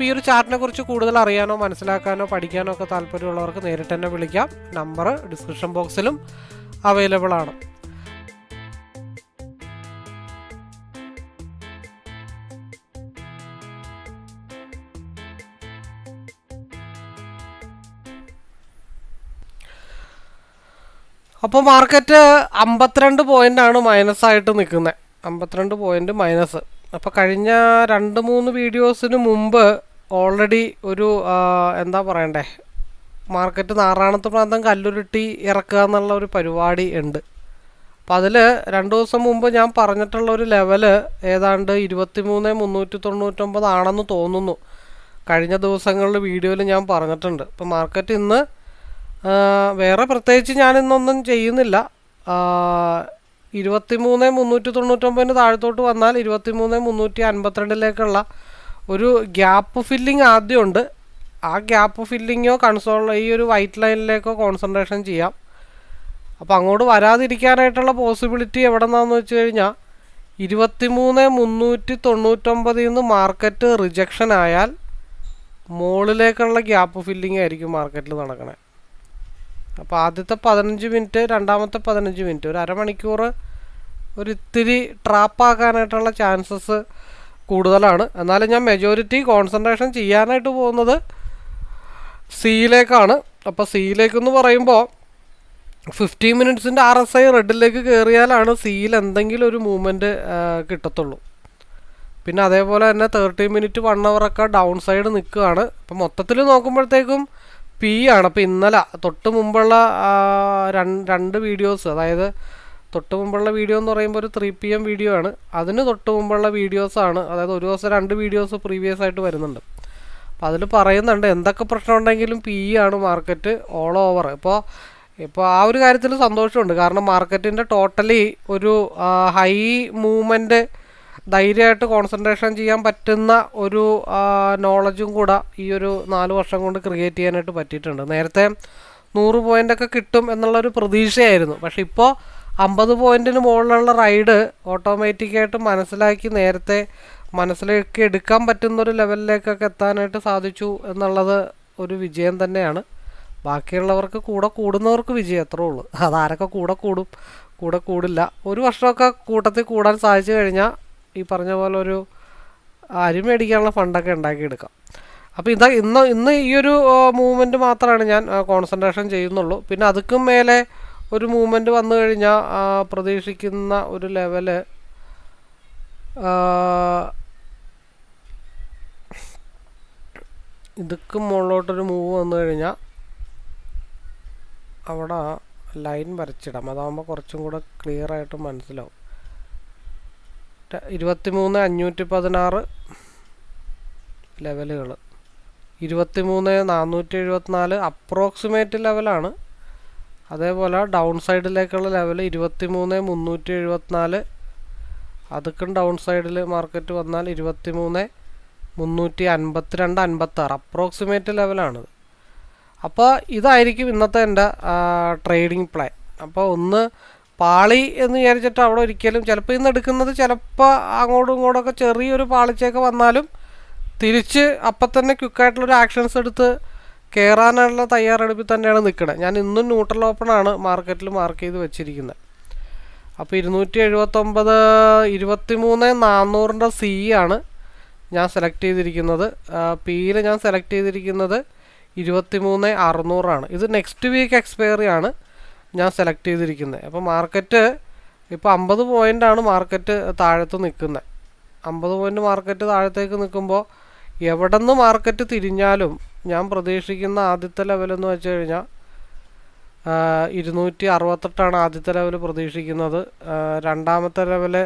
അപ്പോൾ ഈ ഒരു ചാർട്ടിനെ കുറിച്ച് കൂടുതൽ അറിയാനോ മനസ്സിലാക്കാനോ പഠിക്കാനോ ഒക്കെ താല്പര്യമുള്ളവർക്ക് നേരിട്ട് തന്നെ വിളിക്കാം. നമ്പർ ഡിസ്ക്രിപ്ഷൻ ബോക്സിലും അവൈലബിൾ ആണ്. അപ്പോൾ മാർക്കറ്റ് അമ്പത്തിരണ്ട് പോയിന്റാണ് മൈനസ് ആയിട്ട് നിൽക്കുന്നത് അമ്പത്തിരണ്ട് പോയിന്റ് മൈനസ് അപ്പോൾ കഴിഞ്ഞ രണ്ട് മൂന്ന് വീഡിയോസിന് മുമ്പ് ഓൾറെഡി ഒരു എന്താ പറയണ്ടേ? മാർക്കറ്റ് നാറാണത്ത് പ്രാന്തം കല്ലുരുട്ടി ഇറക്കുക എന്നുള്ള ഒരു പരിപാടി ഉണ്ട്. അപ്പം അതിൽ രണ്ട് ദിവസം മുമ്പ് ഞാൻ പറഞ്ഞിട്ടുള്ള ഒരു ലെവൽ ഏതാണ്ട് ഇരുപത്തി മൂന്ന് മുന്നൂറ്റി തൊണ്ണൂറ്റൊമ്പത് ആണെന്ന് തോന്നുന്നു. കഴിഞ്ഞ ദിവസങ്ങളിൽ വീഡിയോയിൽ ഞാൻ പറഞ്ഞിട്ടുണ്ട്. ഇപ്പം മാർക്കറ്റ് ഇന്ന് വേറെ പ്രത്യേകിച്ച് ഞാൻ ഇന്നൊന്നും ചെയ്യുന്നില്ല. ഇരുപത്തി മൂന്ന് മുന്നൂറ്റി തൊണ്ണൂറ്റൊമ്പതിന് താഴത്തോട്ട് വന്നാൽ ഇരുപത്തി മൂന്ന് മുന്നൂറ്റി അൻപത്തിരണ്ടിലേക്കുള്ള ഒരു ഗ്യാപ്പ് ഫില്ലിംഗ് ആദ്യമുണ്ട്. ആ ഗ്യാപ്പ് ഫില്ലിങ്ങോ കൺസോൾ ഈ ഒരു വൈറ്റ് ലൈനിലേക്കോ കോൺസെൻട്രേഷൻ ചെയ്യാം. അപ്പോൾ അങ്ങോട്ട് വരാതിരിക്കാനായിട്ടുള്ള പോസിബിലിറ്റി എവിടെ നിന്നാന്ന് വെച്ച് കഴിഞ്ഞാൽ ഇരുപത്തി മൂന്ന് മുന്നൂറ്റി തൊണ്ണൂറ്റൊമ്പതിൽ നിന്ന് മാർക്കറ്റ് റിജക്ഷൻ ആയാൽ മുകളിലേക്കുള്ള ഗ്യാപ്പ് ഫില്ലിംഗ് ആയിരിക്കും മാർക്കറ്റിൽ നടക്കണേ. അപ്പോൾ ആദ്യത്തെ പതിനഞ്ച് മിനിറ്റ് രണ്ടാമത്തെ പതിനഞ്ച് മിനിറ്റ് ഒരു അരമണിക്കൂർ ഒരു ഇത്തിരി ട്രാപ്പാക്കാനായിട്ടുള്ള ചാൻസസ് കൂടുതലാണ്. എന്നാലും ഞാൻ മെജോറിറ്റി കോൺസെൻട്രേഷൻ ചെയ്യാനായിട്ട് പോകുന്നത് സിയിലേക്കാണ് അപ്പോൾ സിയിലേക്കെന്ന് പറയുമ്പോൾ ഫിഫ്റ്റീൻ മിനിറ്റ്സിന്റെ ആർ എസ് ഐ റെഡിലേക്ക് കയറിയാലാണ് സിയിൽ എന്തെങ്കിലും ഒരു മൂവ്മെന്റ് കിട്ടത്തുള്ളൂ. പിന്നെ അതേപോലെ തന്നെ തേർട്ടി മിനിറ്റ് വൺ അവറൊക്കെ ഡൗൺ സൈഡ് നിൽക്കുകയാണ്. അപ്പം മൊത്തത്തിൽ നോക്കുമ്പോഴത്തേക്കും പി ആണ്. അപ്പോൾ ഇന്നലെ തൊട്ട് മുമ്പുള്ള രണ്ട് രണ്ട് വീഡിയോസ് അതായത് തൊട്ട് മുമ്പുള്ള വീഡിയോ എന്ന് പറയുമ്പോൾ ഒരു ത്രീ പി എം വീഡിയോ ആണ്. അതിന് തൊട്ട് മുമ്പുള്ള വീഡിയോസാണ് അതായത് ഒരു ദിവസം രണ്ട് വീഡിയോസ് പ്രീവിയസ് ആയിട്ട് വരുന്നുണ്ട്. അപ്പോൾ അതിൽ പറയുന്നുണ്ട് എന്തൊക്കെ പ്രശ്നം ഉണ്ടെങ്കിലും പി ആണ് മാർക്കറ്റ് ഓൾ ഓവർ ഇപ്പോൾ ഇപ്പോൾ ആ ഒരു കാര്യത്തിൽ സന്തോഷമുണ്ട്. കാരണം മാർക്കറ്റിന്റെ ടോട്ടലി ഒരു ഹൈ മൂവ്മെന്റ് ധൈര്യമായിട്ട് കോൺസെൻട്രേഷൻ ചെയ്യാൻ പറ്റുന്ന ഒരു നോളജും കൂടെ ഈ ഒരു നാല് വർഷം കൊണ്ട് ക്രിയേറ്റ് ചെയ്യാനായിട്ട് പറ്റിയിട്ടുണ്ട്. നേരത്തെ നൂറ് പോയിന്റൊക്കെ കിട്ടും എന്നുള്ളൊരു പ്രതീക്ഷയായിരുന്നു. പക്ഷെ ഇപ്പോൾ അമ്പത് പോയിന്റിന് മുകളിലുള്ള റൈഡ് ഓട്ടോമാറ്റിക്കായിട്ട് മനസ്സിലാക്കി നേരത്തെ മനസ്സിലേക്ക് എടുക്കാൻ പറ്റുന്നൊരു ലെവലിലേക്കൊക്കെ എത്താനായിട്ട് സാധിച്ചു എന്നുള്ളത് ഒരു വിജയം തന്നെയാണ്. ബാക്കിയുള്ളവർക്ക് കൂടെ കൂടുന്നവർക്ക് വിജയം അത്രേ ഉള്ളൂ. അതാരൊക്കെ കൂടെ കൂടും കൂടെ കൂടില്ല. ഒരു വർഷമൊക്കെ കൂട്ടത്തിൽ കൂടാൻ സാധിച്ചു കഴിഞ്ഞാൽ ഈ പറഞ്ഞ പോലെ ഒരു അരി മേടിക്കാനുള്ള ഫണ്ടൊക്കെ ഉണ്ടാക്കിയെടുക്കാം അപ്പോൾ ഇതാ ഇന്ന് ഇന്ന് ഈ ഒരു മൂവ്മെന്റ് മാത്രമാണ് ഞാൻ കോൺസെൻട്രേഷൻ ചെയ്യുന്നുള്ളൂ. പിന്നെ അതുക്കും മേലെ ഒരു മൂവ്മെന്റ് വന്നു കഴിഞ്ഞാൽ പ്രതീക്ഷിക്കുന്ന ഒരു ലെവൽ ഇതുക്കും മുകളിലോട്ടൊരു മൂവ് വന്നു കഴിഞ്ഞാൽ അവിടെ ലൈൻ വരച്ചിടാം. അതാകുമ്പോൾ കുറച്ചും കൂടെ ക്ലിയർ ആയിട്ട് മനസ്സിലാവും. ഇരുപത്തി മൂന്ന് അഞ്ഞൂറ്റി പതിനാറ് ലെവലുകൾ ഇരുപത്തി മൂന്ന് നാനൂറ്റി എഴുപത്തിനാല് അപ്രോക്സിമേറ്റ് ലെവലാണ് അതേപോലെ ഡൗൺ സൈഡിലേക്കുള്ള ലെവൽ ഇരുപത്തി മൂന്ന് മുന്നൂറ്റി എഴുപത്തിനാല് അതുക്കും ഡൗൺ സൈഡിൽ മാർക്കറ്റ് വന്നാൽ ഇരുപത്തി മൂന്ന് മുന്നൂറ്റി അൻപത്തിരണ്ട് അൻപത്താറ് അപ്രോക്സിമേറ്റ് ലെവലാണിത് അപ്പോൾ ഇതായിരിക്കും ഇന്നത്തെ എന്റെ ട്രേഡിംഗ് പ്ലാൻ അപ്പോൾ ഒന്ന് പാളി എന്ന് വിചാരിച്ചിട്ട് അവിടെ ഒരിക്കലും ചിലപ്പോൾ ഇന്ന് എടുക്കുന്നത് ചിലപ്പോൾ അങ്ങോട്ടും ഇങ്ങോട്ടൊക്കെ ചെറിയൊരു പാളിച്ചയൊക്കെ വന്നാലും തിരിച്ച് അപ്പം തന്നെ ക്വിക്കായിട്ടുള്ളൊരു ആക്ഷൻസ് എടുത്ത് കയറാനുള്ള തയ്യാറെടുപ്പിൽ തന്നെയാണ് നിൽക്കുന്നത് ഞാൻ ഇന്നും ന്യൂട്രൽ ഓപ്പണാണ് മാർക്കറ്റിൽ മാർക്ക് ചെയ്ത് വെച്ചിരിക്കുന്നത്. അപ്പോൾ ഇരുന്നൂറ്റി എഴുപത്തൊമ്പത് ഇരുപത്തി മൂന്ന് നാന്നൂറിന്റെ സി ആണ് ഞാൻ സെലക്ട് ചെയ്തിരിക്കുന്നത്. പിയിൽ ഞാൻ സെലക്ട് ചെയ്തിരിക്കുന്നത് ഇരുപത്തി മൂന്ന് അറുന്നൂറാണ്. ഇത് നെക്സ്റ്റ് വീക്ക് എക്സ്പയറി ആണ് ഞാൻ സെലക്ട് ചെയ്തിരിക്കുന്നത്. അപ്പോൾ മാർക്കറ്റ് ഇപ്പോൾ അമ്പത് പോയിന്റാണ് മാർക്കറ്റ് താഴത്ത് നിൽക്കുന്നത്. അമ്പത് പോയിന്റ് മാർക്കറ്റ് താഴത്തേക്ക് നിൽക്കുമ്പോൾ എവിടെ നിന്ന് മാർക്കറ്റ് തിരിഞ്ഞാലും ഞാൻ പ്രതീക്ഷിക്കുന്ന ആദ്യത്തെ ലെവലെന്ന് വെച്ച് കഴിഞ്ഞാൽ ഇരുന്നൂറ്റി അറുപത്തെട്ടാണ് ആദ്യത്തെ ലെവൽ പ്രതീക്ഷിക്കുന്നത്. രണ്ടാമത്തെ ലെവൽ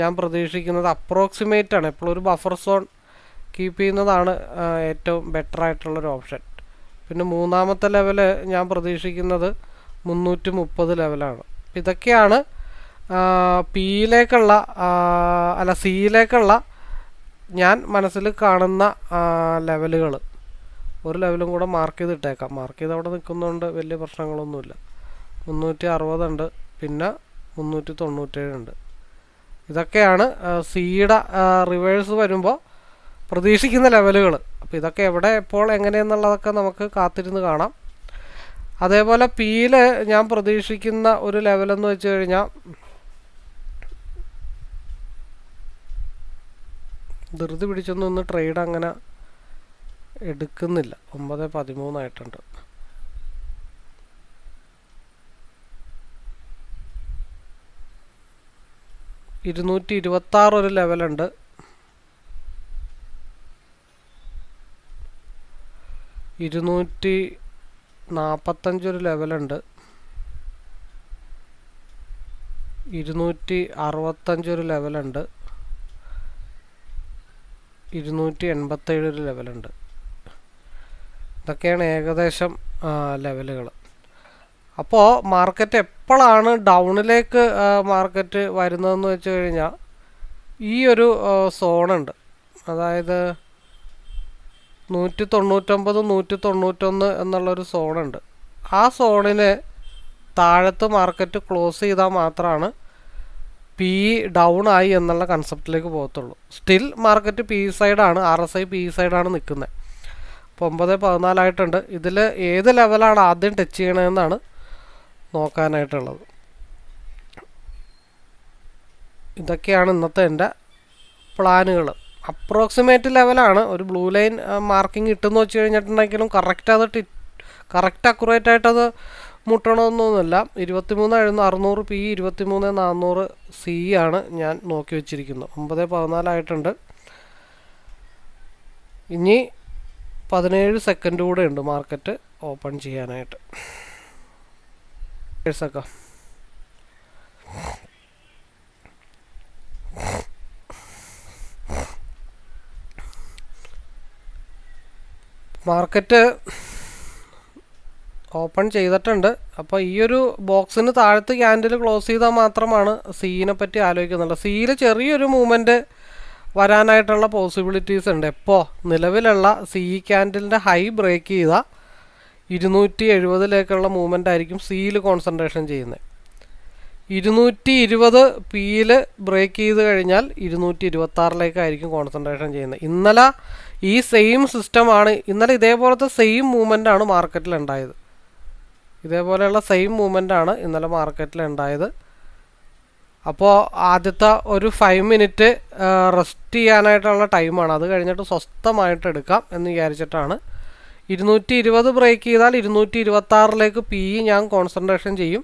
ഞാൻ പ്രതീക്ഷിക്കുന്നത് അപ്രോക്സിമേറ്റ് ആണ്. എപ്പോഴും ഒരു ബഫർ സോൺ കീപ്പ് ചെയ്യുന്നതാണ് ഏറ്റവും ബെറ്റർ ആയിട്ടുള്ളൊരു ഓപ്ഷൻ പിന്നെ മൂന്നാമത്തെ ലെവൽ ഞാൻ പ്രതീക്ഷിക്കുന്നത് മുന്നൂറ്റി മുപ്പത് ലെവലാണ് ഇതൊക്കെയാണ് പിയിലേക്കുള്ള അല്ല സിയിലേക്കുള്ള ഞാൻ മനസ്സിൽ കാണുന്ന ലെവലുകൾ ഒരു ലെവലും കൂടെ മാർക്ക് ചെയ്തിട്ടേക്കാം. മാർക്ക് ചെയ്ത് അവിടെ നിൽക്കുന്നതുകൊണ്ട് വലിയ പ്രശ്നങ്ങളൊന്നുമില്ല. മുന്നൂറ്റി അറുപതുണ്ട് പിന്നെ മുന്നൂറ്റി തൊണ്ണൂറ്റേഴുണ്ട് ഇതൊക്കെയാണ് സിയുടെ റിവേഴ്സ് വരുമ്പോൾ പ്രതീക്ഷിക്കുന്ന ലെവലുകൾ അപ്പോൾ ഇതൊക്കെ എവിടെ എപ്പോൾ എങ്ങനെയെന്നുള്ളതൊക്കെ നമുക്ക് കാത്തിരുന്ന് കാണാം. അതേപോലെ പിയിൽ ഞാൻ പ്രതീക്ഷിക്കുന്ന ഒരു ലെവലെന്ന് വെച്ച് കഴിഞ്ഞാൽ ധൃതി പിടിച്ചൊന്നും ഇന്ന് ട്രേഡ് അങ്ങനെ എടുക്കുന്നില്ല. ഒമ്പത് പതിമൂന്നായിട്ടുണ്ട് ഇരുന്നൂറ്റി ഇരുപത്തി ആറ് ഒരു ലെവലുണ്ട് ഇരുന്നൂറ്റി നാൽപ്പത്തഞ്ചൊരു ലെവലുണ്ട് ഇരുന്നൂറ്റി അറുപത്തഞ്ചൊരു ലെവലുണ്ട് ഇരുന്നൂറ്റി എൺപത്തേഴ് ഒരു ലെവലുണ്ട്. ഇതൊക്കെയാണ് ഏകദേശം ലെവലുകൾ അപ്പോൾ മാർക്കറ്റ് എപ്പോഴാണ് ഡൗണിലേക്ക് മാർക്കറ്റ് വരുന്നതെന്ന് വെച്ച് കഴിഞ്ഞാൽ ഈ ഒരു സോണുണ്ട്. അതായത് നൂറ്റി തൊണ്ണൂറ്റൊമ്പത് നൂറ്റി തൊണ്ണൂറ്റൊന്ന് എന്നുള്ളൊരു സോണുണ്ട്. ആ സോണിന് താഴത്ത് മാർക്കറ്റ് ക്ലോസ് ചെയ്താൽ മാത്രമാണ് പി ഡൗൺ ആയി എന്നുള്ള കൺസെപ്റ്റിലേക്ക് പോകത്തുള്ളൂ. സ്റ്റിൽ മാർക്കറ്റ് പി സൈഡാണ് ആർ എസ് ഐ പി സൈഡാണ് നിൽക്കുന്നത്. അപ്പോൾ ഒമ്പത് പതിനാലായിട്ടുണ്ട് ഇതിൽ ഏത് ലെവലാണ് ആദ്യം ടച്ച് ചെയ്യണമെന്നാണ് നോക്കാനായിട്ടുള്ളത്. ഇതൊക്കെയാണ് ഇന്നത്തെ എന്റെ പ്ലാനുകൾ അപ്രോക്സിമേറ്റ് ലെവലാണ് ഒരു ബ്ലൂ ലൈൻ മാർക്കിംഗ് ഇട്ടെന്ന് വെച്ച് കഴിഞ്ഞിട്ടുണ്ടെങ്കിലും കറക്റ്റ് അത് കറക്റ്റ് അക്യുറേറ്റ് ആയിട്ടത് മുട്ടണമെന്നൊന്നുമില്ല ഇരുപത്തിമൂന്ന് ആയിരുന്നു അറുന്നൂറ് പി ഇരുപത്തിമൂന്ന് നാന്നൂറ് സി ആണ് ഞാൻ നോക്കി വെച്ചിരിക്കുന്നത്. ഒമ്പത് പതിനാലായിട്ടുണ്ട് ഇനി പതിനേഴ് സെക്കൻഡ് കൂടെ ഉണ്ട് മാർക്കറ്റ് ഓപ്പൺ ചെയ്യാനായിട്ട്. മാർക്കറ്റ് ഓപ്പൺ ചെയ്തിട്ടുണ്ട്. അപ്പോൾ ഈ ഒരു ബോക്സിന് താഴത്ത് ക്യാൻഡിൽ ക്ലോസ് ചെയ്താൽ മാത്രമാണ് സീനെ പറ്റി ആലോചിക്കുന്നുള്ളത് സീയിൽ ചെറിയൊരു മൂവ്മെന്റ് വരാനായിട്ടുള്ള പോസിബിലിറ്റീസ് ഉണ്ട്. എപ്പോൾ നിലവിലുള്ള സി ക്യാൻഡിലിന്റെ ഹൈ ബ്രേക്ക് ചെയ്ത ഇരുന്നൂറ്റി എഴുപതിലേക്കുള്ള മൂവ്മെന്റ് ആയിരിക്കും സിയിൽ കോൺസെൻട്രേഷൻ ചെയ്യുന്നത്. ഇരുന്നൂറ്റി ഇരുപത് പിയിൽ ബ്രേക്ക് ചെയ്ത് കഴിഞ്ഞാൽ ഇരുന്നൂറ്റി ഇരുപത്താറിലേക്കായിരിക്കും കോൺസെൻട്രേഷൻ ചെയ്യുന്നത്. ഇന്നലെ ഈ സെയിം സിസ്റ്റമാണ് ഇന്നലെ ഇതേപോലത്തെ സെയിം മൂവ്മെന്റ് ആണ് മാർക്കറ്റിൽ ഉണ്ടായത്. ഇതേപോലെയുള്ള സെയിം ആണ് ഇന്നലെ മാർക്കറ്റിൽ ഉണ്ടായത് അപ്പോൾ ആദ്യത്തെ ഒരു ഫൈവ് മിനിറ്റ് റെസ്റ്റ് ചെയ്യാനായിട്ടുള്ള ടൈമാണ് അത് കഴിഞ്ഞിട്ട് സ്വസ്ഥമായിട്ട് എടുക്കാം എന്ന് വിചാരിച്ചിട്ടാണ്. ഇരുന്നൂറ്റി ഇരുപത് ബ്രേക്ക് ചെയ്താൽ ഇരുന്നൂറ്റി ഇരുപത്താറിലേക്ക് പി ഞാൻ കോൺസെൻട്രേഷൻ ചെയ്യും.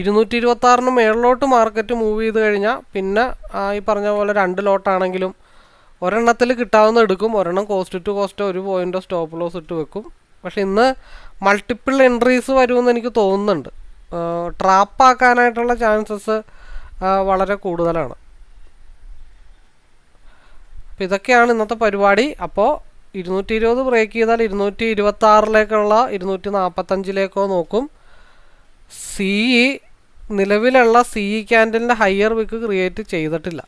ഇരുന്നൂറ്റി ഇരുപത്താറിന് മേളിലോട്ട് മാർക്കറ്റ് മൂവ് ചെയ്ത് കഴിഞ്ഞാൽ പിന്നെ ഈ പറഞ്ഞ പോലെ രണ്ട് ലോട്ടാണെങ്കിലും ഒരെണ്ണത്തിൽ കിട്ടാവുന്ന എടുക്കും. ഒരെണ്ണം കോസ്റ്റ് ടു കോസ്റ്റ് ഒരു പോയിന്റോ സ്റ്റോപ്പ് ലോസ് ഇട്ട് വെക്കും. പക്ഷെ ഇന്ന് മൾട്ടിപ്പിൾ എൻട്രീസ് വരുമെന്ന് എനിക്ക് തോന്നുന്നുണ്ട്. ട്രാപ്പാക്കാനായിട്ടുള്ള ചാൻസസ് വളരെ കൂടുതലാണ്. അപ്പോൾ ഇതൊക്കെയാണ് ഇന്നത്തെ പരിപാടി. അപ്പോൾ ഇരുന്നൂറ്റി ഇരുപത് ബ്രേക്ക് ചെയ്താൽ ഇരുന്നൂറ്റി ഇരുപത്തി ആറിലേക്കുള്ള ഇരുന്നൂറ്റി നാൽപ്പത്തഞ്ചിലേക്കോ നോക്കും സി നിലവിലുള്ള സി ക്യാൻഡലിന്റെ ഹയർ വിക്ക് ക്രിയേറ്റ് ചെയ്തിട്ടില്ല.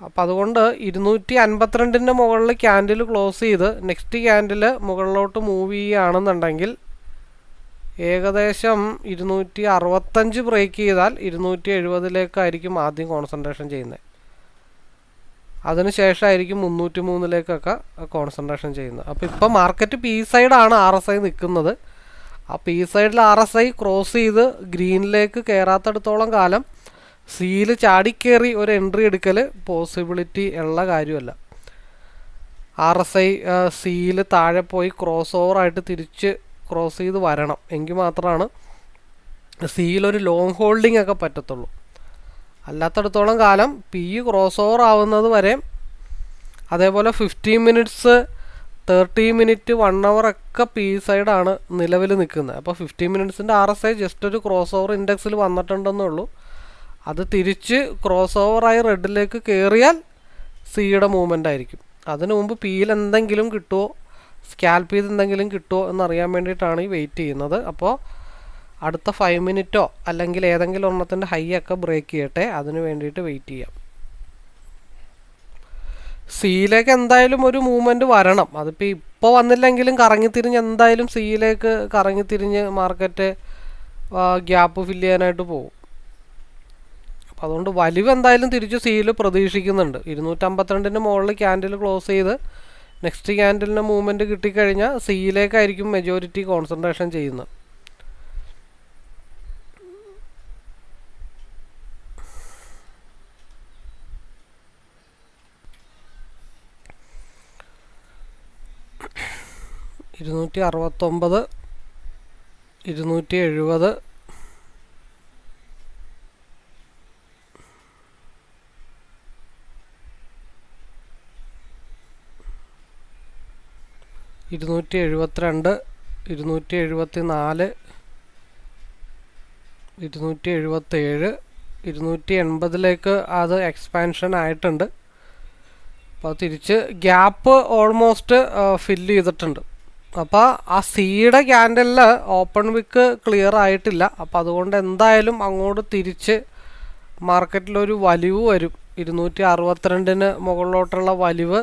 അപ്പം അതുകൊണ്ട് ഇരുന്നൂറ്റി അൻപത്തിരണ്ടിന്റെ മുകളിൽ ക്യാൻഡിൽ ക്ലോസ് ചെയ്ത് നെക്സ്റ്റ് ക്യാൻഡിൽ മുകളിലോട്ട് മൂവ് ചെയ്യുകയാണെന്നുണ്ടെങ്കിൽ ഏകദേശം ഇരുന്നൂറ്റി അറുപത്തഞ്ച് ബ്രേക്ക് ചെയ്താൽ ഇരുന്നൂറ്റി എഴുപതിലേക്കായിരിക്കും ആദ്യം കോൺസെൻട്രേഷൻ ചെയ്യുന്നത്. അതിനുശേഷമായിരിക്കും മുന്നൂറ്റി മൂന്നിലേക്കൊക്കെ കോൺസെൻട്രേഷൻ ചെയ്യുന്നത്. അപ്പോൾ ഇപ്പോൾ മാർക്കറ്റ് പി സൈഡാണ് ആർ എസ് ഐ നിൽക്കുന്നത്. ആ പി സൈഡിൽ ആർ എസ് ഐ ക്രോസ് ചെയ്ത് ഗ്രീനിലേക്ക് കയറാത്തടത്തോളം കാലം സിയിൽ ചാടിക്കേറി ഒരു എൻട്രി എടുക്കൽ പോസിബിലിറ്റി ഉള്ള കാര്യമല്ല. ആർ എസ് ഐ സിയിൽ താഴെ പോയി ക്രോസ് ഓവറായിട്ട് തിരിച്ച് ക്രോസ് ചെയ്ത് വരണം. എങ്കിൽ മാത്രമാണ് സിയിലൊരു ലോങ് ഹോൾഡിംഗ് ഒക്കെ പറ്റത്തുള്ളൂ. അല്ലാത്തടത്തോളം കാലം പി ക്രോസ് ഓവർ ആവുന്നത് വരെ അതേപോലെ fifteen minutes thirty minute one hour ഒക്കെ പി സൈഡാണ് നിലവിൽ നിൽക്കുന്നത്. അപ്പോൾ ഫിഫ്റ്റീൻ മിനിറ്റ്സിന്റെ ആർ എസ് ഐ ജസ്റ്റ് ഒരു ക്രോസ് ഓവർ ഇൻഡെക്സിൽ വന്നിട്ടുണ്ടെന്നേ ഉള്ളൂ. അത് തിരിച്ച് ക്രോസ് ഓവറായി റെഡിലേക്ക് കയറിയാൽ സിയുടെ മൂവ്മെന്റ് ആയിരിക്കും. അതിനു മുമ്പ് പിയിൽ എന്തെങ്കിലും കിട്ടുമോ സ്കാൽപ്പ് ചെയ്ത് എന്തെങ്കിലും കിട്ടുമോ എന്നറിയാൻ വേണ്ടിയിട്ടാണ് ഈ വെയിറ്റ് ചെയ്യുന്നത്. അപ്പോൾ അടുത്ത ഫൈവ് മിനിറ്റോ അല്ലെങ്കിൽ ഏതെങ്കിലും ഒരെണ്ണത്തിന്റെ ഹൈ ഒക്കെ ബ്രേക്ക് ചെയ്യട്ടെ. അതിന് വേണ്ടിയിട്ട് വെയിറ്റ് ചെയ്യാം. സിയിലേക്ക് എന്തായാലും ഒരു മൂവ്മെന്റ് വരണം. അതിപ്പോൾ ഇപ്പോൾ വന്നില്ലെങ്കിലും കറങ്ങിത്തിരിഞ്ഞ് എന്തായാലും സിയിലേക്ക് കറങ്ങിത്തിരിഞ്ഞ് മാർക്കറ്റ് ഗ്യാപ്പ് ഫില്ല് ചെയ്യാനായിട്ട് പോകും. അപ്പോൾ അതുകൊണ്ട് വലിവ് എന്തായാലും തിരിച്ച് സിയിൽ പ്രതീക്ഷിക്കുന്നുണ്ട്. ഇരുന്നൂറ്റമ്പത്തിരണ്ടിന്റെ മുകളിൽ ക്യാൻഡിൽ ക്ലോസ് ചെയ്ത് നെക്സ്റ്റ് ക്യാൻഡിലിന് മൂവ്മെന്റ് കിട്ടിക്കഴിഞ്ഞാൽ സിയിലേക്കായിരിക്കും മെജോറിറ്റി കോൺസെൻട്രേഷൻ ചെയ്യുന്നത്. ഇരുന്നൂറ്റി അറുപത്തൊമ്പത് ഇരുന്നൂറ്റി എഴുപത് ഇരുന്നൂറ്റി എഴുപത്തിരണ്ട് ഇരുന്നൂറ്റി എഴുപത്തി നാല് ഇരുന്നൂറ്റി എഴുപത്തേഴ് ഇരുന്നൂറ്റി എൺപതിലേക്ക് അത് എക്സ്പാൻഷൻ ആയിട്ടുണ്ട് അപ്പോൾ തിരിച്ച് ഗ്യാപ്പ് ഓൾമോസ്റ്റ് ഫില്ല് ചെയ്തിട്ടുണ്ട്. അപ്പോൾ ആ സിയുടെ ക്യാൻഡലിൽ ഓപ്പൺ വിക്ക് ക്ലിയർ ആയിട്ടില്ല. അപ്പോൾ അതുകൊണ്ട് എന്തായാലും അങ്ങോട്ട് തിരിച്ച് മാർക്കറ്റിലൊരു വലിവ് വരും. ഇരുന്നൂറ്റി അറുപത്തിരണ്ടിന് മുകളിലോട്ടുള്ള വലിവ്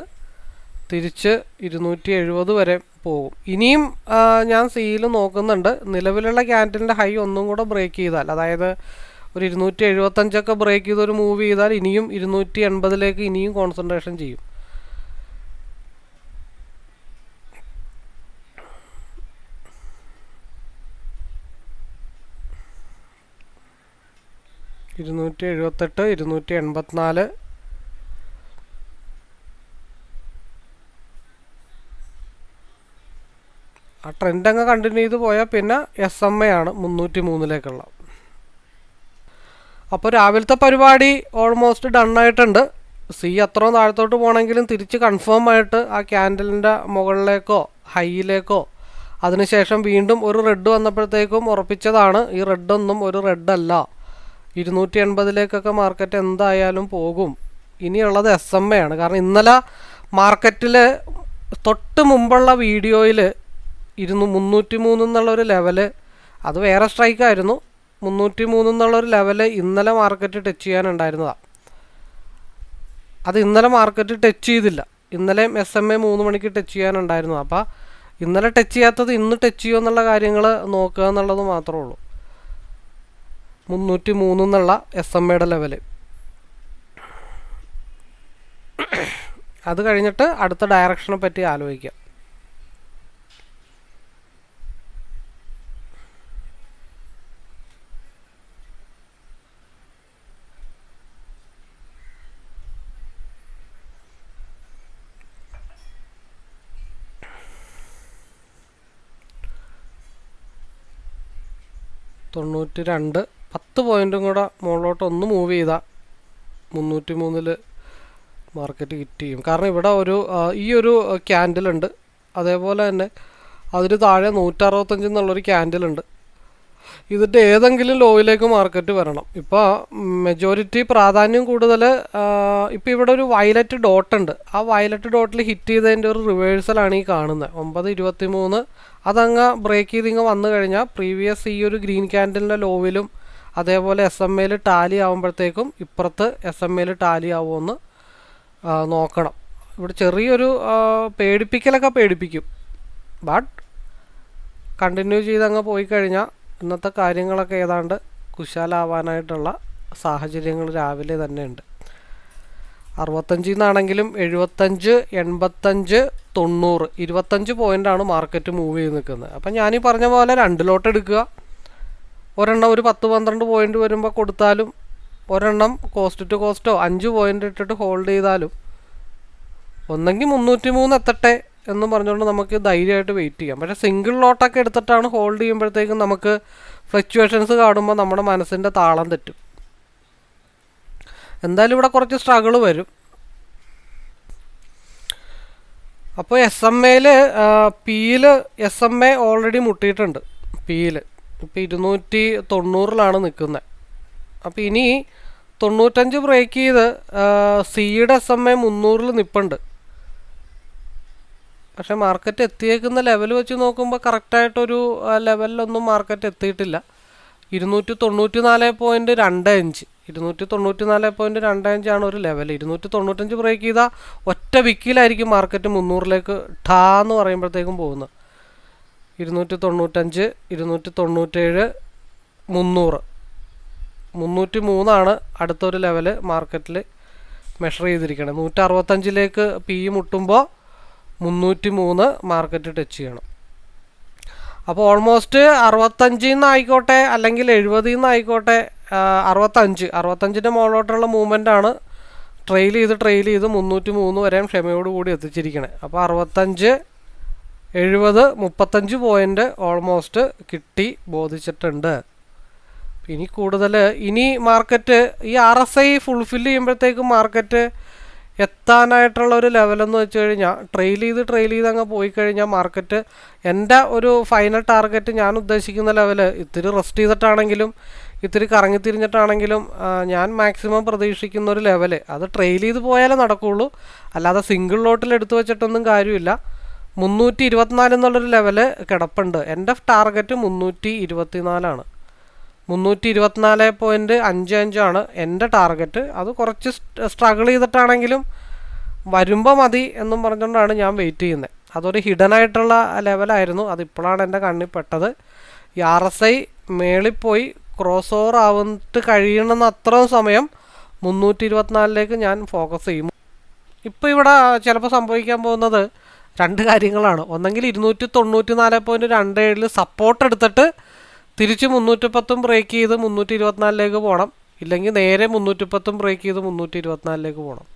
തിരിച്ച് ഇരുന്നൂറ്റി എഴുപത് വരെ പോകും. ഇനിയും ഞാൻ സിയിൽ നോക്കുന്നുണ്ട്. നിലവിലുള്ള ക്യാൻഡലിന്റെ ഹൈ ഒന്നും കൂടെ ബ്രേക്ക് ചെയ്താൽ അതായത് ഒരു ഇരുന്നൂറ്റി എഴുപത്തഞ്ചൊക്കെ ബ്രേക്ക് ചെയ്ത് ഒരു മൂവ് ചെയ്താൽ ഇനിയും ഇരുന്നൂറ്റി എൺപതിലേക്ക് ഇനിയും കോൺസെൻട്രേഷൻ ചെയ്യും. ഇരുന്നൂറ്റി എഴുപത്തെട്ട് ഇരുന്നൂറ്റി എൺപത്തിനാല് ആ ട്രെൻഡ് അങ്ങ് കണ്ടിന്യൂ ചെയ്ത് പോയാൽ പിന്നെ എസ് എം എ ആണ് മുന്നൂറ്റി മൂന്നിലേക്കുള്ള അപ്പോൾ രാവിലത്തെ പരിപാടി ഓൾമോസ്റ്റ് ഡൺ ആയിട്ടുണ്ട്. സി അത്രയും താഴത്തോട്ട് പോകണമെങ്കിലും തിരിച്ച് കൺഫേം ആയിട്ട് ആ ക്യാൻഡലിന്റെ മുകളിലേക്കോ ഹൈയിലേക്കോ അതിനുശേഷം വീണ്ടും ഒരു റെഡ് വന്നപ്പോഴത്തേക്കും ഉറപ്പിച്ചതാണ്. ഈ റെഡൊന്നും ഒരു റെഡല്ല ഇരുന്നൂറ്റി എൺപതിലേക്കൊക്കെ മാർക്കറ്റ് എന്തായാലും പോകും. ഇനിയുള്ളത് എസ് എം എ ആണ്. കാരണം ഇന്നലെ മാർക്കറ്റിൽ തൊട്ട് മുമ്പുള്ള വീഡിയോയിൽ ഇരുന്നു മുന്നൂറ്റി മൂന്ന് എന്നുള്ളൊരു ലെവൽ അത് വേറെ സ്ട്രൈക്കായിരുന്നു മുന്നൂറ്റി മൂന്ന് എന്നുള്ളൊരു ലെവൽ ഇന്നലെ മാർക്കറ്റ് ടച്ച് ചെയ്യാനുണ്ടായിരുന്നതാണ് അത് ഇന്നലെ മാർക്കറ്റ് ടച്ച് ചെയ്തില്ല. ഇന്നലെ എസ് എം എ മൂന്ന് മണിക്ക് ടച്ച് ചെയ്യാനുണ്ടായിരുന്നു അപ്പോൾ ഇന്നലെ ടച്ച് ചെയ്യാത്തത് ഇന്ന് ടച്ച് ചെയ്യുമോ എന്നുള്ള കാര്യങ്ങൾ നോക്കുക എന്നുള്ളത് മാത്രമേ ഉള്ളൂ. മുന്നൂറ്റി മൂന്ന് എന്നുള്ള എസ് എം എയുടെ ലെവൽ അത് കഴിഞ്ഞിട്ട് അടുത്ത ഡയറക്ഷനെ പറ്റി ആലോചിക്കാം. തൊണ്ണൂറ്റി രണ്ട് പത്ത് പോയിന്റും കൂടെ മുകളിലോട്ട് ഒന്ന് മൂവ് ചെയ്താൽ മുന്നൂറ്റി മൂന്നിൽ മാർക്കറ്റ് ഹിറ്റ് ചെയ്യും കാരണം ഇവിടെ ഒരു ഈ ഒരു ക്യാൻഡിലുണ്ട് അതേപോലെ തന്നെ അതിന് താഴെ നൂറ്ററുപത്തഞ്ച് എന്നുള്ളൊരു ക്യാൻഡിലുണ്ട് ഇതിന്റെ ഏതെങ്കിലും ലോയിലേക്ക് മാർക്കറ്റ് വരണം. ഇപ്പോൾ മെജോറിറ്റി പ്രാധാന്യം കൂടുതൽ ഇപ്പോൾ ഇവിടെ ഒരു വയലറ്റ് ഡോട്ട് ഉണ്ട്. ആ വയലറ്റ് ഡോട്ടിൽ ഹിറ്റ് ചെയ്തതിന്റെ ഒരു റിവേഴ്സലാണ് ഈ കാണുന്നത് ഒമ്പത് ഇരുപത്തി മൂന്ന് അതങ്ങ് ബ്രേക്ക് ചെയ്ത് ഇങ്ങ് വന്നു കഴിഞ്ഞാൽ പ്രീവിയസ് ഈ ഒരു ഗ്രീൻ ക്യാൻഡലിന്റെ ലോവിലും അതേപോലെ എസ് എം എയിൽ ടാലി ആകുമ്പോഴത്തേക്കും ഇപ്പുറത്ത് എസ് എം എയിൽ ടാലി ആവുമെന്ന് നോക്കണം. ഇവിടെ ചെറിയൊരു പേടിപ്പിക്കലൊക്കെ പേടിപ്പിക്കും. ബട്ട് കണ്ടിന്യൂ ചെയ്ത് അങ്ങ് പോയി കഴിഞ്ഞാൽ ഇന്നത്തെ കാര്യങ്ങളൊക്കെ ഏതാണ്ട് കുശാലാവാനായിട്ടുള്ള സാഹചര്യങ്ങൾ രാവിലെ തന്നെ ഉണ്ട്. അറുപത്തഞ്ചിൽ നിന്നാണെങ്കിലും എഴുപത്തഞ്ച് എൺപത്തഞ്ച് തൊണ്ണൂറ്. ഇരുപത്തഞ്ച് പോയിന്റാണ് മാർക്കറ്റ് മൂവ് ചെയ്ത് നിൽക്കുന്നത്. അപ്പം ഞാനീ പറഞ്ഞ പോലെ രണ്ട് ലോട്ട് എടുക്കുക. ഒരെണ്ണം ഒരു പത്ത് പന്ത്രണ്ട് പോയിന്റ് വരുമ്പോൾ കൊടുത്താലും ഒരെണ്ണം കോസ്റ്റ് ടു കോസ്റ്റോ അഞ്ച് പോയിന്റ് ഇട്ടിട്ട് ഹോൾഡ് ചെയ്താലും ഒന്നെങ്കിൽ മുന്നൂറ്റി മൂന്ന് എത്തട്ടെ എന്ന് പറഞ്ഞുകൊണ്ട് നമുക്ക് ധൈര്യമായിട്ട് വെയിറ്റ് ചെയ്യാം. പക്ഷേ സിംഗിൾ ലോട്ടൊക്കെ എടുത്തിട്ടാണ് ഹോൾഡ് ചെയ്യുമ്പോഴത്തേക്കും നമുക്ക് ഫ്ലക്ച്വേഷൻസ് കാണുമ്പോൾ നമ്മുടെ മനസ്സിന്റെ താളം തെറ്റും. എന്തായാലും ഇവിടെ കുറച്ച് സ്ട്രഗിൾ വരും. അപ്പോൾ എസ് എം എയിൽ പിയിൽ എസ് എം എ ഓൾറെഡി മുട്ടിയിട്ടുണ്ട്. പിയിൽ ഇപ്പോൾ ഇരുന്നൂറ്റി തൊണ്ണൂറിലാണ് നിൽക്കുന്നത് അപ്പോൾ ഇനി തൊണ്ണൂറ്റഞ്ച് ബ്രേക്ക് ചെയ്ത് സിയുടെ എസ് എം എ മുന്നൂറിൽ നിൽപ്പുണ്ട് പക്ഷേ മാർക്കറ്റ് എത്തിയേക്കുന്ന ലെവൽ വെച്ച് നോക്കുമ്പോൾ കറക്റ്റായിട്ടൊരു ലെവലിലൊന്നും മാർക്കറ്റ് എത്തിയിട്ടില്ല. ഇരുന്നൂറ്റി തൊണ്ണൂറ്റി നാല് പോയിന്റ് രണ്ട് അഞ്ച്. ഇരുന്നൂറ്റി തൊണ്ണൂറ്റി നാല് പോയിന്റ് രണ്ട് അഞ്ചാണ് ഒരു ലെവൽ ഇരുന്നൂറ്റി തൊണ്ണൂറ്റഞ്ച് ബ്രേക്ക് ചെയ്താൽ ഒറ്റ വിക്കിലായിരിക്കും മാർക്കറ്റ് മുന്നൂറിലേക്ക് ഠാ എന്ന് പറയുമ്പോഴത്തേക്കും പോകുന്നത്. ഇരുന്നൂറ്റി തൊണ്ണൂറ്റഞ്ച് ഇരുന്നൂറ്റി തൊണ്ണൂറ്റേഴ് മുന്നൂറ്. മുന്നൂറ്റി മൂന്നാണ് അടുത്തൊരു ലെവൽ മാർക്കറ്റിൽ മെഷർ ചെയ്തിരിക്കുന്നത് നൂറ്റി അറുപത്തഞ്ചിലേക്ക് പി മുട്ടുമ്പോൾ മുന്നൂറ്റി മൂന്ന് മാർക്കറ്റ് ടച്ച് ചെയ്യണം. അപ്പോൾ ഓൾമോസ്റ്റ് അറുപത്തഞ്ചിൽ നിന്ന് ആയിക്കോട്ടെ അല്ലെങ്കിൽ എഴുപതിൽ നിന്ന് ആയിക്കോട്ടെ അറുപത്തഞ്ച്. അറുപത്തഞ്ചിന്റെ മുകളിലോട്ടുള്ള മൂവ്മെന്റാണ് ട്രെയിൽ ചെയ്ത് ട്രെയിൽ ചെയ്ത് മുന്നൂറ്റി മൂന്ന് വരെയും ക്ഷമയോടുകൂടി എത്തിച്ചിരിക്കണേ. അപ്പോൾ അറുപത്തഞ്ച് എഴുപത് മുപ്പത്തഞ്ച് പോയിന്റ് ഓൾമോസ്റ്റ് കിട്ടി ബോധിച്ചിട്ടുണ്ട്. ഇനി കൂടുതൽ ഇനി മാർക്കറ്റ് ഈ ആർ എസ് ഐ ഫുൾഫിൽ ചെയ്യുമ്പോഴത്തേക്കും മാർക്കറ്റ് എത്താനായിട്ടുള്ള ഒരു ലെവലെന്ന് വെച്ച് കഴിഞ്ഞാൽ ട്രെയിൽ ചെയ്ത് ട്രെയിൽ ചെയ്ത് അങ്ങ് പോയി കഴിഞ്ഞാൽ മാർക്കറ്റ് എന്റെ ഒരു ഫൈനൽ ടാർഗറ്റ് ഞാൻ ഉദ്ദേശിക്കുന്ന ലെവൽ ഇത്തിരി റെസ്റ്റ് ചെയ്തിട്ടാണെങ്കിലും ഇത്തിരി കറങ്ങി തിരിഞ്ഞിട്ടാണെങ്കിലും ഞാൻ മാക്സിമം പ്രതീക്ഷിക്കുന്ന ഒരു ലെവൽ അത് ട്രെയിൽ ചെയ്ത് പോയാലേ നടക്കുകയുള്ളൂ അല്ലാതെ സിംഗിൾ ലോട്ടിൽ എടുത്തു വെച്ചിട്ടൊന്നും കാര്യമില്ല. മുന്നൂറ്റി ഇരുപത്തിനാല് എന്നുള്ളൊരു ലെവൽ കിടപ്പുണ്ട്. എന്റെ ടാർഗറ്റ് മുന്നൂറ്റി ഇരുപത്തിനാലാണ് മുന്നൂറ്റി ഇരുപത്തിനാല് പോയിന്റ് അഞ്ച് അഞ്ചാണ് എന്റെ ടാർഗറ്റ് അത് കുറച്ച് സ്ട്രഗിൾ ചെയ്തിട്ടാണെങ്കിലും വരുമ്പോൾ മതി എന്നും പറഞ്ഞുകൊണ്ടാണ് ഞാൻ വെയിറ്റ് ചെയ്യുന്നത് അതൊരു ഹിഡൻ ആയിട്ടുള്ള ലെവലായിരുന്നു അതിപ്പോഴാണ് എന്റെ കണ്ണിൽ പെട്ടത്. ഈ ആർ എസ് ഐ മേളിൽ പോയി ക്രോസ് ഓവർ ആവുന്നിട്ട് കഴിയണമെന്ന് അത്രയും സമയം മുന്നൂറ്റി ഇരുപത്തിനാലിലേക്ക് ഞാൻ ഫോക്കസ് ചെയ്യും. ഇപ്പോൾ ഇവിടെ ചിലപ്പോൾ സംഭവിക്കാൻ പോകുന്നത് രണ്ട് കാര്യങ്ങളാണ്. ഒന്നെങ്കിൽ ഇരുന്നൂറ്റി തൊണ്ണൂറ്റി നാല് പോയിന്റ് രണ്ട് ഏഴിൽ സപ്പോർട്ട് എടുത്തിട്ട് തിരിച്ച് മുന്നൂറ്റിപ്പത്തും ബ്രേക്ക് ചെയ്ത് മുന്നൂറ്റി ഇരുപത്തിനാലിലേക്ക് പോകണം ഇല്ലെങ്കിൽ നേരെ മുന്നൂറ്റിപ്പത്തും ബ്രേക്ക് ചെയ്ത് മുന്നൂറ്റി ഇരുപത്തിനാലിലേക്ക് പോകണം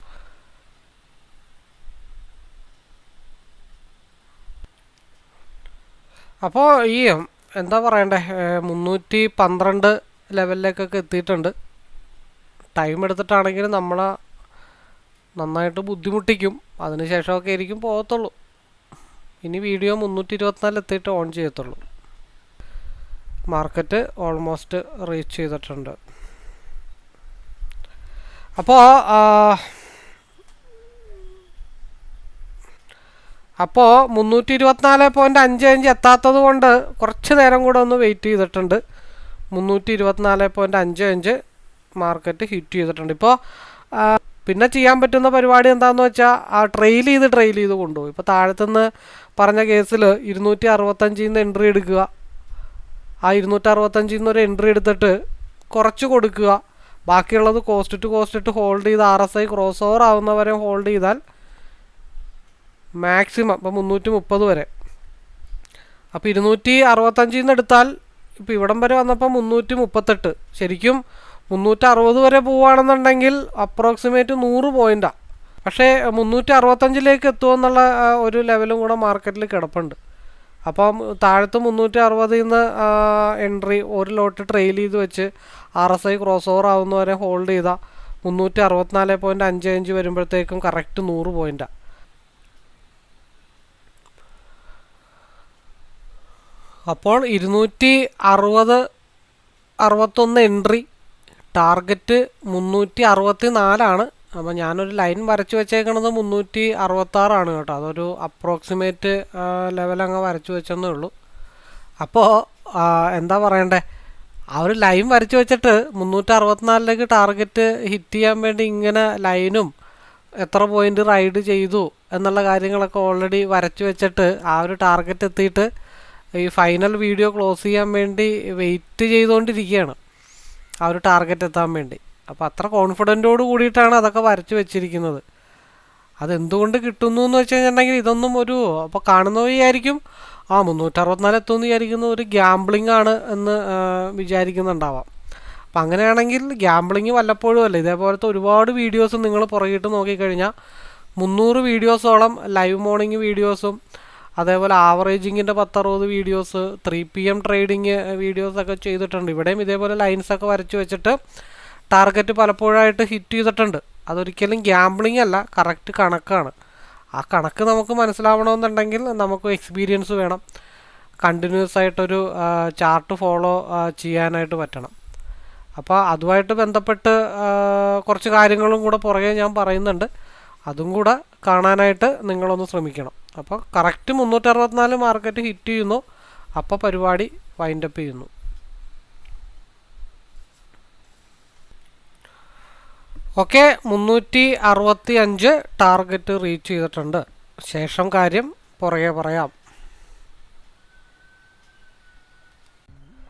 അപ്പോൾ ഈ എന്താ പറയണ്ടേ മുന്നൂറ്റി പന്ത്രണ്ട് ലെവലിലേക്കൊക്കെ എത്തിയിട്ടുണ്ട്. ടൈം എടുത്തിട്ടാണെങ്കിലും നമ്മളെ നന്നായിട്ട് ബുദ്ധിമുട്ടിക്കും. അതിനുശേഷമൊക്കെ ആയിരിക്കും പോകത്തുള്ളൂ. ഇനി വീഡിയോ മുന്നൂറ്റി ഇരുപത്തിനാല് എത്തിയിട്ട് ഓൺ ചെയ്യത്തുള്ളൂ. മാർക്കറ്റ് ഓൾമോസ്റ്റ് റീച്ച് ചെയ്തിട്ടുണ്ട്. അപ്പോൾ അപ്പോൾ മുന്നൂറ്റി ഇരുപത്തിനാല് പോയിന്റ് അഞ്ച് അഞ്ച് എത്താത്തത് കൊണ്ട് കുറച്ച് നേരം കൂടെ ഒന്ന് വെയിറ്റ് ചെയ്തിട്ടുണ്ട്. മുന്നൂറ്റി ഇരുപത്തിനാല് പോയിന്റ് അഞ്ച് അഞ്ച് മാർക്കറ്റ് ഹിറ്റ് ചെയ്തിട്ടുണ്ട്. ഇപ്പോൾ പിന്നെ ചെയ്യാൻ പറ്റുന്ന പരിപാടി എന്താണെന്ന് വെച്ചാൽ ആ ട്രെയിൽ ചെയ്ത് ട്രെയിൽ ചെയ്ത് കൊണ്ടുപോകും ഇപ്പോൾ താഴത്തുനിന്ന് പറഞ്ഞ കേസിൽ ഇരുന്നൂറ്റി അറുപത്തഞ്ചിൽ നിന്ന് എൻട്രി എടുക്കുക. ആ ഇരുന്നൂറ്റി അറുപത്തഞ്ചിൽ നിന്ന് ഒരു എൻട്രി എടുത്തിട്ട് കുറച്ച് കൊടുക്കുക. ബാക്കിയുള്ളത് കോസ്റ്റ് ടു കോസ്റ്റ് ഇട്ട് ഹോൾഡ് ചെയ്ത് R S I cross over ആവുന്നവരെ hold ചെയ്താൽ മാക്സിമം ഇപ്പോൾ മുന്നൂറ്റി മുപ്പത് വരെ. അപ്പോൾ ഇരുന്നൂറ്റി അറുപത്തഞ്ചിൽ നിന്ന് എടുത്താൽ ഇപ്പോൾ ഇവിടം വരെ വന്നപ്പോൾ മുന്നൂറ്റി മുപ്പത്തെട്ട് ശരിക്കും മുന്നൂറ്റി അറുപത് വരെ പോവുകയാണെന്നുണ്ടെങ്കിൽ അപ്രോക്സിമേറ്റ് നൂറ് പോയിന്റാണ് പക്ഷേ മുന്നൂറ്റി അറുപത്തഞ്ചിലേക്ക് എത്തുമെന്നുള്ള ഒരു ലെവലും കൂടെ മാർക്കറ്റിൽ കിടപ്പുണ്ട്. അപ്പം താഴത്ത് മുന്നൂറ്റി അറുപതിൽ നിന്ന് എൻട്രി ഒരു ലോട്ട് ട്രെയിൽ ചെയ്ത് വെച്ച് R S I cross over ആവുന്നവരെ hold ചെയ്താൽ മുന്നൂറ്റി അറുപത്തിനാല് പോയിന്റ് അഞ്ച് അഞ്ച് വരുമ്പോഴത്തേക്കും കറക്റ്റ് നൂറ് പോയിന്റാണ് അപ്പോൾ ഇരുന്നൂറ്റി അറുപത് അറുപത്തൊന്ന് എൻട്രി. ടാർഗറ്റ് മുന്നൂറ്റി അറുപത്തി നാലാണ് അപ്പോൾ ഞാനൊരു ലൈൻ വരച്ചു വെച്ചേക്കണത് മുന്നൂറ്റി അറുപത്താറാണ് കേട്ടോ. അതൊരു അപ്രോക്സിമേറ്റ് ലെവൽ അങ്ങ് വരച്ചു വെച്ചെന്നേ ഉള്ളൂ. അപ്പോൾ എന്താ പറയണ്ടേ? ആ ഒരു ലൈൻ വരച്ചു വെച്ചിട്ട് മുന്നൂറ്റി അറുപത്തിനാലിലേക്ക് ടാർഗറ്റ് ഹിറ്റ് ചെയ്യാൻ വേണ്ടി ഇങ്ങനെ ലൈനും എത്ര പോയിന്റ് റൈഡ് ചെയ്തു എന്നുള്ള കാര്യങ്ങളൊക്കെ ഓൾറെഡി വരച്ചു വെച്ചിട്ട് ആ ഒരു ടാർഗറ്റ് എത്തിയിട്ട് ഈ ഫൈനൽ വീഡിയോ ക്ലോസ് ചെയ്യാൻ വേണ്ടി വെയിറ്റ് ചെയ്തുകൊണ്ടിരിക്കുകയാണ് ആ ഒരു ടാർഗറ്റ് എത്താൻ വേണ്ടി. അപ്പോൾ അത്ര കോൺഫിഡന്റോട് കൂടിയിട്ടാണ് അതൊക്കെ വരച്ചു വെച്ചിരിക്കുന്നത്. അതെന്തുകൊണ്ട് കിട്ടുന്നു എന്ന് വെച്ച് കഴിഞ്ഞിട്ടുണ്ടെങ്കിൽ ഇതൊന്നും ഒരു അപ്പോൾ കാണുന്ന വിചാരിക്കും ആ മുന്നൂറ്ററുപത്തിനാല് എത്തുമെന്ന് വിചാരിക്കുന്ന ഒരു ഗ്യാംബ്ലിംഗ് ആണ് എന്ന് വിചാരിക്കുന്നുണ്ടാവാം. അപ്പം അങ്ങനെയാണെങ്കിൽ ഗ്യാംബ്ലിങ് വല്ലപ്പോഴും അല്ല. ഇതേപോലത്തെ ഒരുപാട് വീഡിയോസ് നിങ്ങൾ പുറകിട്ട് നോക്കിക്കഴിഞ്ഞാൽ മുന്നൂറ് വീഡിയോസോളം ലൈവ് മോർണിംഗ് വീഡിയോസും അതേപോലെ ആവറേജിങ്ങിന്റെ പത്തറുപത് videos three P M trading വീഡിയോസൊക്കെ ചെയ്തിട്ടുണ്ട്. ഇവിടെയും ഇതേപോലെ ലൈൻസൊക്കെ വരച്ച് വെച്ചിട്ട് ടാർഗറ്റ് പലപ്പോഴായിട്ട് ഹിറ്റ് ചെയ്തിട്ടുണ്ട്. അതൊരിക്കലും ഗ്യാംബ്ലിംഗ് അല്ല കറക്റ്റ് കണക്കാണ്. ആ കണക്ക് നമുക്ക് മനസ്സിലാവണമെന്നുണ്ടെങ്കിൽ നമുക്ക് എക്സ്പീരിയൻസ് വേണം. കണ്ടിന്യൂസ് ആയിട്ടൊരു ചാർട്ട് ഫോളോ ചെയ്യാനായിട്ട് പറ്റണം. അപ്പോൾ അതുമായിട്ട് ബന്ധപ്പെട്ട് കുറച്ച് കാര്യങ്ങളും കൂടെ പുറകെ ഞാൻ പറയുന്നുണ്ട്. അതും കൂടെ കാണാനായിട്ട് നിങ്ങളൊന്ന് ശ്രമിക്കണം. അപ്പോൾ കറക്റ്റ് മുന്നൂറ്ററുപത്തിനാല് മാർക്കറ്റ് ഹിറ്റ് ചെയ്യുന്നു. അപ്പോൾ പരിപാടി വൈൻഡപ്പ് ചെയ്യുന്നു. ഓക്കെ മുന്നൂറ്റി അറുപത്തി അഞ്ച് ടാർഗറ്റ് റീച്ച് ചെയ്തിട്ടുണ്ട്. ശേഷം കാര്യം പുറകെ പറയാം.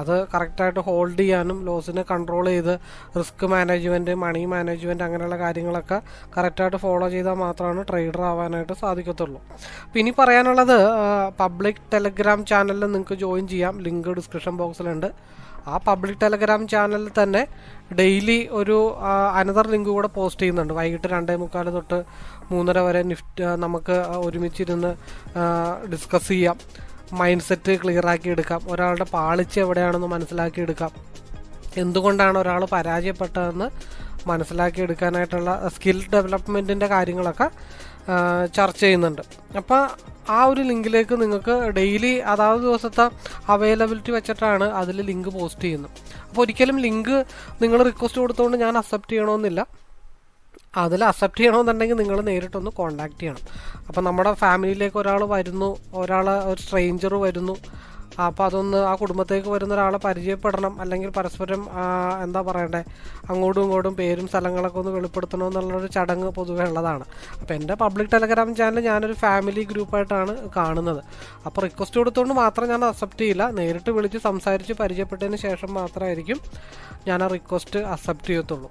അത് കറക്റ്റായിട്ട് ഹോൾഡ് ചെയ്യാനും ലോസിനെ കൺട്രോൾ ചെയ്ത് റിസ്ക് മാനേജ്മെന്റ് മണി മാനേജ്മെന്റ് അങ്ങനെയുള്ള കാര്യങ്ങളൊക്കെ കറക്റ്റായിട്ട് ഫോളോ ചെയ്താൽ മാത്രമാണ് ട്രേഡർ ആവാനായിട്ട് സാധിക്കത്തുള്ളൂ. അപ്പോൾ ഇനി പറയാനുള്ളത് പബ്ലിക് ടെലഗ്രാം ചാനലിൽ നിങ്ങൾക്ക് ജോയിൻ ചെയ്യാം. ലിങ്ക് ഡിസ്ക്രിപ്ഷൻ ബോക്സിലുണ്ട്. ആ പബ്ലിക് ടെലഗ്രാം ചാനലിൽ തന്നെ ഡെയിലി ഒരു അനദർ ലിങ്ക് കൂടെ പോസ്റ്റ് ചെയ്യുന്നുണ്ട്. വൈകിട്ട് രണ്ടേ മുക്കാൽ തൊട്ട് മൂന്നര വരെ നിഫ്റ്റ് നമുക്ക് ഒരുമിച്ചിരുന്ന് ഡിസ്കസ് ചെയ്യാം. മൈൻഡ് സെറ്റ് ക്ലിയർ ആക്കി എടുക്കാം. ഒരാളുടെ പാളിച്ച എവിടെയാണെന്ന് മനസ്സിലാക്കി എടുക്കാം. എന്തുകൊണ്ടാണ് ഒരാൾ പരാജയപ്പെട്ടതെന്ന് മനസ്സിലാക്കി എടുക്കാനായിട്ടുള്ള സ്കിൽ ഡെവലപ്മെന്റിന്റെ കാര്യങ്ങളൊക്കെ ചർച്ച ചെയ്യുന്നുണ്ട്. അപ്പോൾ ആ ഒരു ലിങ്കിലേക്ക് നിങ്ങൾക്ക് ഡെയിലി അതാത് ദിവസത്തെ അവൈലബിലിറ്റി വെച്ചിട്ടാണ് അതിൽ ലിങ്ക് പോസ്റ്റ് ചെയ്യുന്നത്. അപ്പോൾ ഒരിക്കലും ലിങ്ക് നിങ്ങൾ റിക്വസ്റ്റ് കൊടുത്തുകൊണ്ട് ഞാൻ അക്സെപ്റ്റ് ചെയ്യണമെന്നില്ല അതിൽ അക്സെപ്റ്റ് ചെയ്യണമെന്നുണ്ടെങ്കിൽ നിങ്ങൾ നേരിട്ടൊന്ന് കോണ്ടാക്ട് ചെയ്യണം. അപ്പോൾ നമ്മുടെ ഫാമിലിയിലേക്ക് ഒരാൾ വരുന്നു ഒരാൾ ഒരു സ്ട്രെയിഞ്ചർ വരുന്നു. അപ്പോൾ അതൊന്ന് ആ കുടുംബത്തേക്ക് വരുന്ന ഒരാളെ പരിചയപ്പെടണം അല്ലെങ്കിൽ പരസ്പരം എന്താ പറയണ്ടേ അങ്ങോട്ടും ഇങ്ങോട്ടും പേരും സ്ഥലങ്ങളൊക്കെ ഒന്ന് വെളിപ്പെടുത്തണം എന്നുള്ളൊരു ചടങ്ങ് പൊതുവെ ഉള്ളതാണ്. അപ്പോൾ എന്റെ പബ്ലിക് ടെലഗ്രാം ചാനൽ ഞാനൊരു ഫാമിലി ഗ്രൂപ്പായിട്ടാണ് കാണുന്നത്. അപ്പോൾ റിക്വസ്റ്റ് കൊടുത്തുകൊണ്ട് മാത്രം ഞാൻ അക്സെപ്റ്റ് ചെയ്യില്ല. നേരിട്ട് വിളിച്ച് സംസാരിച്ച് പരിചയപ്പെട്ടതിന് ശേഷം മാത്രമായിരിക്കും ഞാൻ ആ റിക്വസ്റ്റ് അക്സെപ്റ്റ് ചെയ്യത്തുള്ളൂ.